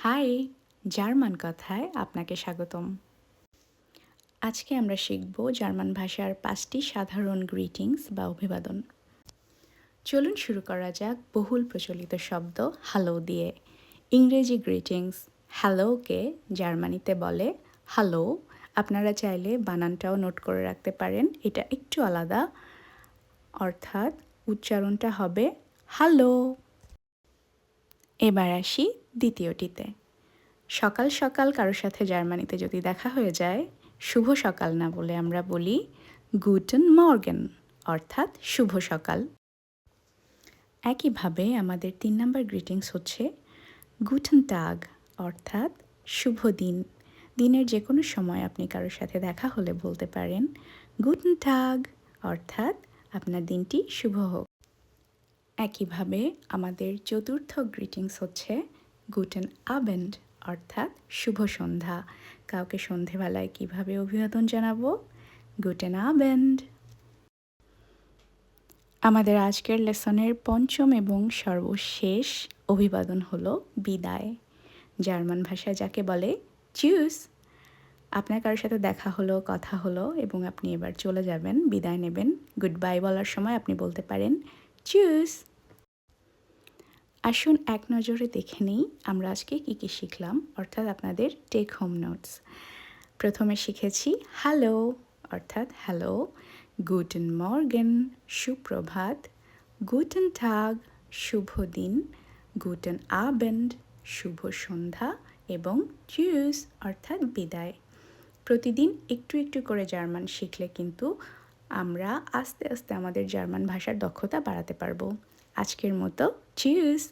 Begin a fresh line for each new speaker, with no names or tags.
High, German কথায় আপনাকে স্বাগতম। আজকে আমরা শিখব জার্মান ভাষার পাঁচটি সাধারণ গ্রিটিংস বা অভিবাদন। চলুন শুরু করা যাক বহুল প্রচলিত শব্দ হ্যালো দিয়ে। ইংরেজি গ্রিটিংস হ্যালোকে জার্মানিতে বলে হ্যালো আপনারা চাইলে বানানটাও নোট করে রাখতে পারেন। এটা একটু আলাদা, অর্থাৎ উচ্চারণটা হবে হ্যালো এবার আসি দ্বিতীয়টিতে, সকাল সকাল কারোর সাথে জার্মানিতে যদি দেখা হয়ে যায়, শুভ সকাল না বলে আমরা বলি গুটন মর্গেন অর্থাৎ শুভ সকাল। একইভাবে আমাদের তিন নম্বর গ্রিটিংস হচ্ছে গুটন টাগ অর্থাৎ শুভ দিন। দিনের যে কোনো সময় আপনি কারোর সাথে দেখা হলে বলতে পারেন গুটন টাগ অর্থাৎ আপনার দিনটি শুভ হোক। একইভাবে আমাদের চতুর্থ গ্রিটিংস হচ্ছে গুটেন আবেন্ড, অর্থাৎ শুভ সন্ধ্যা। কাউকে সন্ধেবেলায় কীভাবে অভিবাদন জানাব? গুটেন আবেন্ড। আমাদের আজকের লেসনের পঞ্চম এবং সর্বশেষ অভিবাদন হলো বিদায়। জার্মান ভাষায় যাকে বলে চিউস আপনার কারোর সাথে দেখা হলো, কথা হলো এবং আপনি এবার চলে যাবেন, বিদায় নেবেন। গুড বাই বলার সময় আপনি বলতে পারেন চিউস আসুন এক নজরে দেখে নিই আমরা আজকে কী কী শিখলাম, অর্থাৎ আপনাদের টেক হোম নোটস প্রথমে শিখেছি হ্যালো অর্থাৎ হ্যালো গুটেন মর্গেন সুপ্রভাত গুটেন টাগ শুভ দিন গুটেন আবেন্ড শুভ সন্ধ্যা এবং চিউস অর্থাৎ বিদায় প্রতিদিন একটু একটু করে জার্মান শিখলে কিন্তু আমরা আস্তে আস্তে আমাদের জার্মান ভাষার দক্ষতা বাড়াতে পারব। আজকের মতো চিউস